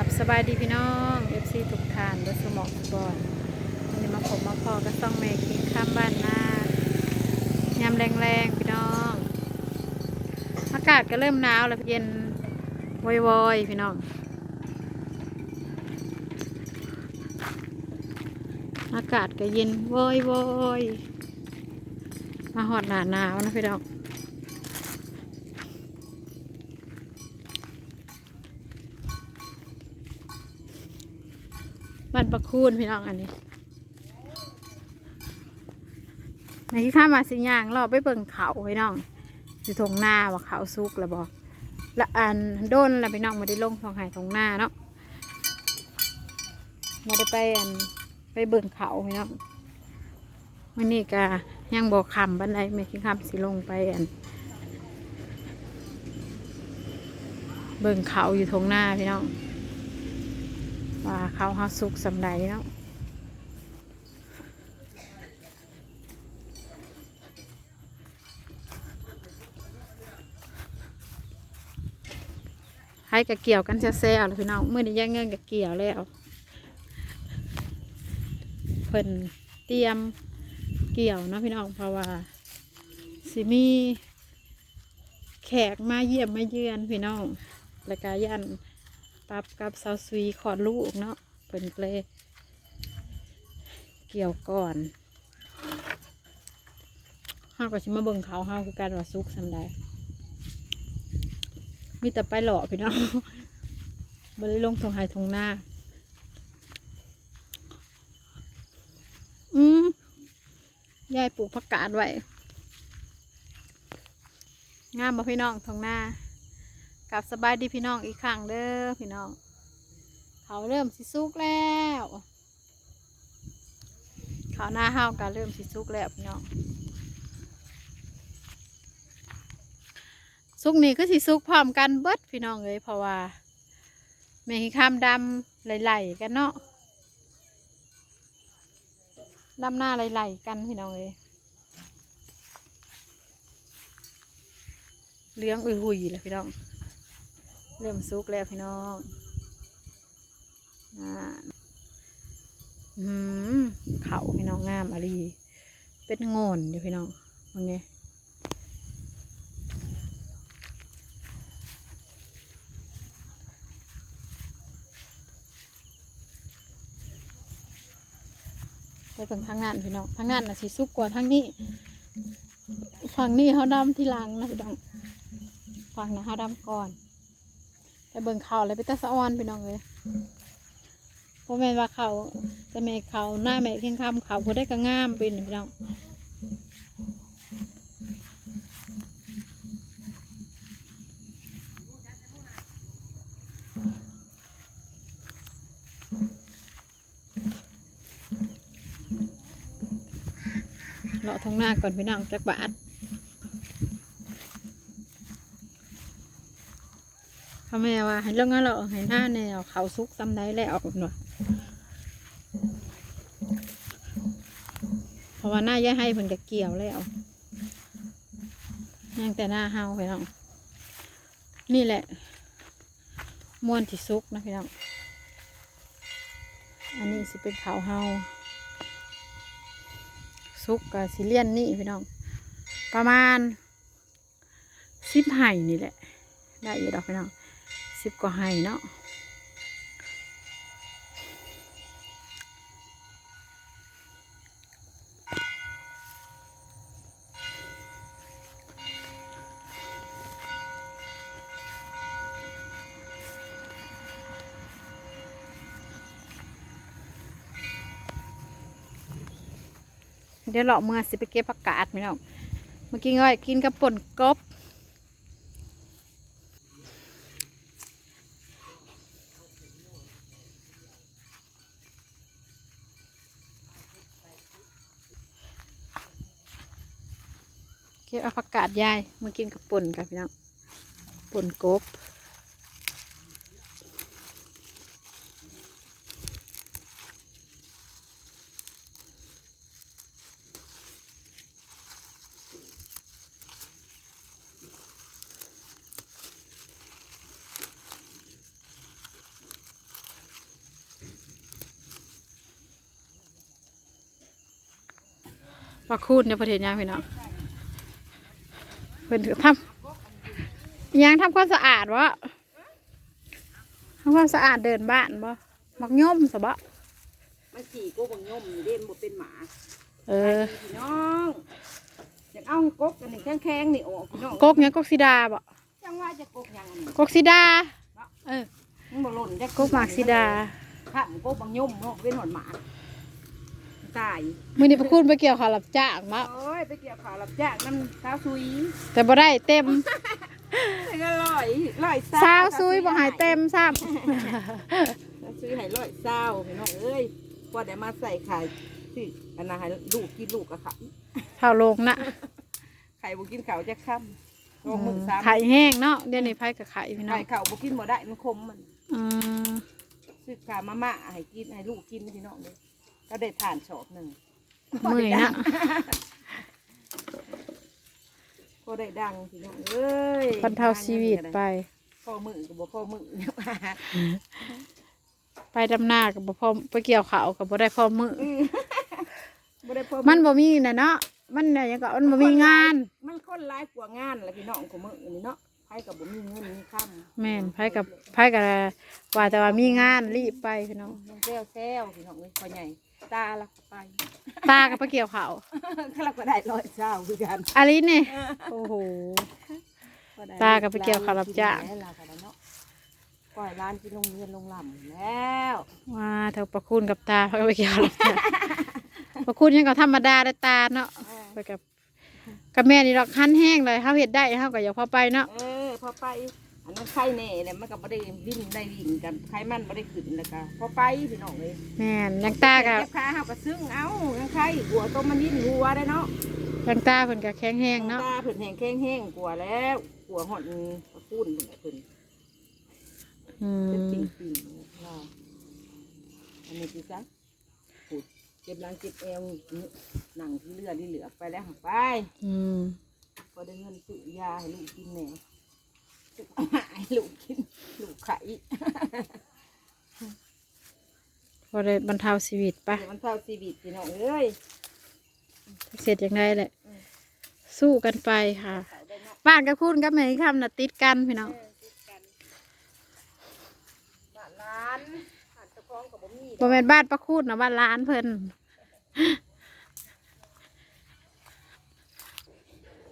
กับสบายดีพี่น้องเอฟซีทุกทานรถสมองทุกบอลวันนี้มาผมมาพอก็ต้องเมกินข้ามบ้านหน้ายามแรงๆ พี่น้อง อากาศก็เริ่มหนาวแล้วเย็นวอยๆพี่น้อง อากาศก็เย็นวอยๆมาหอดหนาหนาวนะพี่น้อง บ้านประ คูนพี่น้องอันนี้ในที่ข้ามาสิย่างรอไปเบิ่งเขาพี่น้องอยู่ทงหน้าว่าเขาซุกแล้วบอกละอันโดนแล้วพี่น้องมาได้ลงทองหายทงหน้าเนาะมาได้ไปอันไปเบิ่งเขาพี่น้องวันนี้ก็ยังบอกคำบันไดไม่คิดคำสิลงไปอันเบิ่งเขาอยู่ทงหน้าพี่น้อง ว่าเขาหาสุกสำใดเนาะให้กะเกี่ยวกันแซ่ๆเลยพี่น้องเมื่อนี้แย่งเงินกะเกี่ยวแล้วเพิ่นเตรียมเกี่ยวนะพี่น้องเพราะว่าสิมีแขกมาเยี่ยมมาเยือนพี่น้องแล้วก็ยัน ปรับกับซาวซุยขอดลูกเนาะเป็นเกลเกี่ยวก่อนห้าก็ชิมาเบิ่งเขาห้าคือการว่าซุกสำได้มีแต่ไปหล่อพี่น้องบริลงทงไฮทงหน้า อืมยายปลูกผักกาดไว้ งามบ่พี่น้องทงหน้า กับสบายดีพี่น้องอีกครั้งเด้อพี่น้อง เขาเริ่มสิสุกแล้วเขาหน้าห้าวก็เริ่มสิสุกแล้วพี่น้องสุกนี่ก็สิสุกพร้อมกันเบิดพี่น้องเลยเพราะว่าแมงข้ามดำไหลๆกันเนาะดำหน้าไหลๆกันพี่น้องเลยเลี้ยงอุ้ยหุยเลยพี่น้อง เริ่มสุกแล้วพี่น้องอ่าอืมเขาพี่น้องงามอะไรเป็นโงนอยู่พี่น้องตรงนี้ไปเบิ่งทางนั้นพี่น้องทางนั้นน่ะสิสุกกว่าทางนี้ ฝั่งนี้เขาดำที่ลังนะพี่น้องฝั่งนะเขาดำก่อน เบิ่งเขาเลยไปตาสะออนพี่น้องเลยเพราะแม่ว่าเขาจะแม่เขาหน้าแม่เข่งคำเขาผู้ได้ก็งามเป็นพี่น้องเลาะทางหน้าก่อนพี่น้องจักบาท เขาแม่ว่าให้เรื่องนั้นเราให้หน้าแนวเขาซุกซ้ำได้แล้วหน่อยเพราะว่าหน้าย่าให้เพิ่นก็เกี่ยวแล้วยังแต่หน้าเฮาพี่น้องนี่แหละม้วนที่ซุกนะพี่น้องอันนี้สิเป็นเขาวเฮาซุกกับสิเลียนนี่พี่น้อง ประมาณสิบไห่นี่แหละ ได้อยู่ดอกพี่น้อง สิบกว่าไห้เนาะเดี๋ยวเลาะเมื่อสิไปเก็บผักกาดพี่น้องเมื่อกี้ง่อยกินกับป่นกบ เก็เอาผักกาดยายมากินกับป่นกับพี่น้องป่นกบปลาคูดเนี่ยประเทศยาพี่น้อง เพิ่นถือทำอิหยังทำความสะอาดวะทำความสะอาดเดินบ้านบ่มักย่อมสบะมันขี่กกบังยมอยู่เด่นบ่เป็นหมา เออพี่น้องอยากเอากกอันนี้แข็งๆนี่ออกพี่น้องกกหยังกกสีดาบ่จังว่าจะกกหยังอันนี้กกสีดาเออมันบ่หล่นจะกกหมากสีดาข้ามกกบังยมเนาะเป็นหอนหมา ตายมื่อนี้พระคุณไปเกี่ยวข้าวหลับจ้างมาโอ้ยไปเกี่ยวข้าวรับจ้างน้ำข้าวซุยแต่บ่ได้เต็มแต่ก็ร้อยร้อยสาวซุยบ่หายเต็มซ้ข้าวซุยให้ร้อยเศร้าพี่น้องเอ้ยพอได้มาใส่ไข่สิอันนั้นให้ลูกกินลูกก็ขายำข้าวโลงนะไข่บ่กินข้าวจะค่ำลงมือสามไข่แห้งเนาะเดี๋ยวนี้ไผกับไข่พี่น้อไข่งข้าวบ่กินบ่ได้มันคมมันอืมซื้อข้าวมาม่าให้กินให้ลูกกินพี่น้องเลย ก็ได้ทานชอบหนึ่งเมื่อยนะก็ได้ดังพี่น้องเอ้ยบรรเทาชีวิตไปพ่อมือกับบ่พ่อมือไปดำนากับบ่พอไปเกี่ยวข้าวกับบ่ได้พอมือบ่ได้พ่อมันบ่มีน่ะเนาะมันน่ะยังก็มันบ่มีงาน มันคนร้ายกว่างานแหละพี่น้องของมือนี่เนาะไผกับบ่มีเงินมีค่ำแม่นไผกับไผกับว่าแต่ว่ามีงานรีบไปพี่น้องยังแซวแซวพี่น้องเลยพ่อใหญ่ ตาละก็ไปตาก็ไปเกี่ยวข้าวข้าเราก็ได้ร้อยเช้าคือกันอาลินี่โอ้โห ตาก็ไปเกี่ยวข้าวรับจ้างแล้วเราก็ได้เนาะปล่อยร้านกินโรงเรียนโรงลำแล้วว่าเท่าประคุณกับตาเขาก็ไปเกี่ยวหรอกจ้ะประคุณยังก็ธรรมดาได้ตาเนาะไปกับกับแม่นี่ดอกคันแห้งเลยเขาเห็ดได้เขาก็อยากพอไปเนาะ เออพอไป อันนั้นไข่แน่เนี่ยมันก็บ่ได้วิ่งได้วิ่งกันไข่มันบ่ได้ขึ้นแล้วก็พอไปพี่น้องเลยแม่นยังตากับเจ็บขาเฮาก็ซึ้งเอายังไข่หัวต้มมันยิ่งหัวได้เนาะยังตาเพิ่นกับแข็งแห้งเนาะตาเพิ่นแห้งแข้งแห้งกลัวแล้วกลัวหอดตะปูนเพิ่นน่ะเพิ่นอืเป็นมปิ่งปิ่งๆรออันนี้คือซักปูดเจ็บหลังเจ็บเอวหนังที่เลือดที่เหลือไปแล้วหักไปอืมพอได้เงินซื้อยาให้ลูกกินแหน่ ซื้ออาหารให้ลูกกินลูกไข่พอได้บรรเทาชีวิตปะเดี๋ยวมันเท่าชีวิตพี่น้องเอ้ยเสร็จอย่างไรแหละ สู้กันไปค่ะเขาได้เนาะบ้านกับคุณกับแม่คำน่ะติดกันพี่น้อง เออติดกันบ้านร้านบ้านเจ้าของกับบ่มีบ่แม่นบ้านประคุณนะบ้านร้านเพิ่น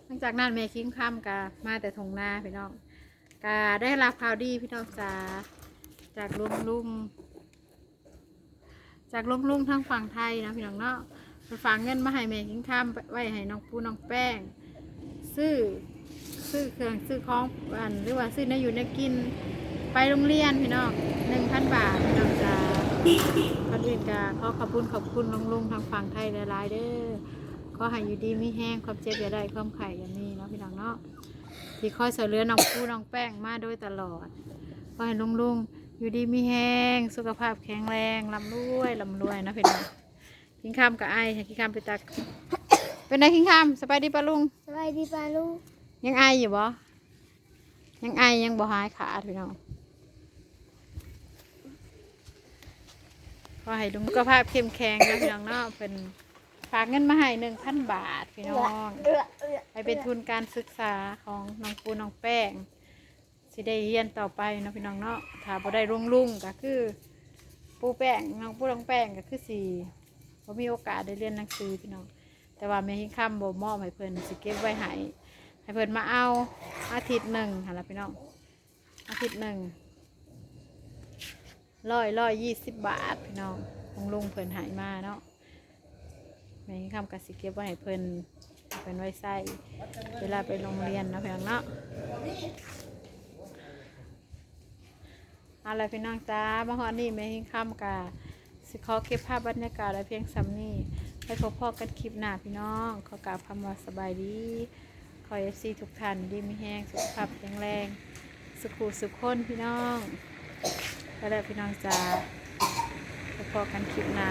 หลังจากนั้นแม่คิงค่ำกามาแต่ทงนาพี่น้อง กาได้รับข่าวดีพี่น้องจ๋าจากลุงลุงจากลุงลุงทางฝั่งไทยนะพี่น้องเนาะเพิ่นฝากเงินมาให้แม่คิงค่ำไว้ให้น้องปูน้องแป้ง ซื้อซื้อเครื่องซื้อของอันหรือว่าซื้อเนื้ออยู่เนื้อกินไปโรงเรียนพี่น้องหนึ่งพันบาทพี่น้องจ้าก่อนอื่นกาขอขอบคุณขอบคุณลุงลุงทางฝั่งไทยหลายๆเด้อขอให้อยู่ดีมีแห้งความเจ็บอย่าได้ความไข่อย่ามีเนาะพี่น้องเนาะ ที่คอยช่วยเหลือน้องผู้น้องแป้งมาโดยตลอดขอให้ลุงลุงอยู่ดีมีแห้งสุขภาพแข็งแรงลำรวยลำรวยนะพี่น้องคิงคำกับไอ้ให้คิงคำไปตัก เป็นไงคิงคำสบายดีปะลุงสบายดีปาลูกยังไออยู่บ่ยังไอยังบ่หายขาดพี่น้องขอให้ลุงสุขภาพเข้มแข็งนะพี่น้องเนาะเป็นฝากเงินมาให้หนึ่งพันบาทพี่น้องเอื้อเอื้อให้เป็นทุนการศึกษาของน้องปูน้องแป้งสิได้เรียนต่อไปเนาะพี่น้องเนาะถ้าบ่ได้รุ่งรุ่งๆก็คือ ปูแป้งน้องปูน้องแป้งก็คือสี่บ่มีโอกาสได้เรียนหนังสือพี่น้อง แต่ว่าแม่หิ้งคำบ่มอบให้เพิ่นสิเก็บไว้ให้ให้เพิ่นมาเอาอาทิตย์หนึ่งหั่นล่ะพี่น้องอาทิตย์หนึ่งร้อยร้อยยี่สิบบาทพี่น้องของลุงเพิ่นใหายมาเนาะ แม่หิ้งคำก็สิเก็บไว้ให้เพิ่นเอาเพิ่นไว้ใส่เวลาไปโรงเรียนเนาะพี่น้องเนาะเอาละไรพี่น้องจ้ามาฮอดนี่แม่หิ้งคำกะสิขอเก็บภาพบรรยากาศไว้เพียงซ้ำนี้ไปพบพ่อกันคลิปหน้าพี่น้อง ขอกราบคำว่าสบายดี ขอเอฟซีทุกท่านดีมีแห้งสุขภาพแข็งแรง สุขุสุขคนพี่น้องไปแล้วพี่น้องจ้าไปพบกันคลิปหน้า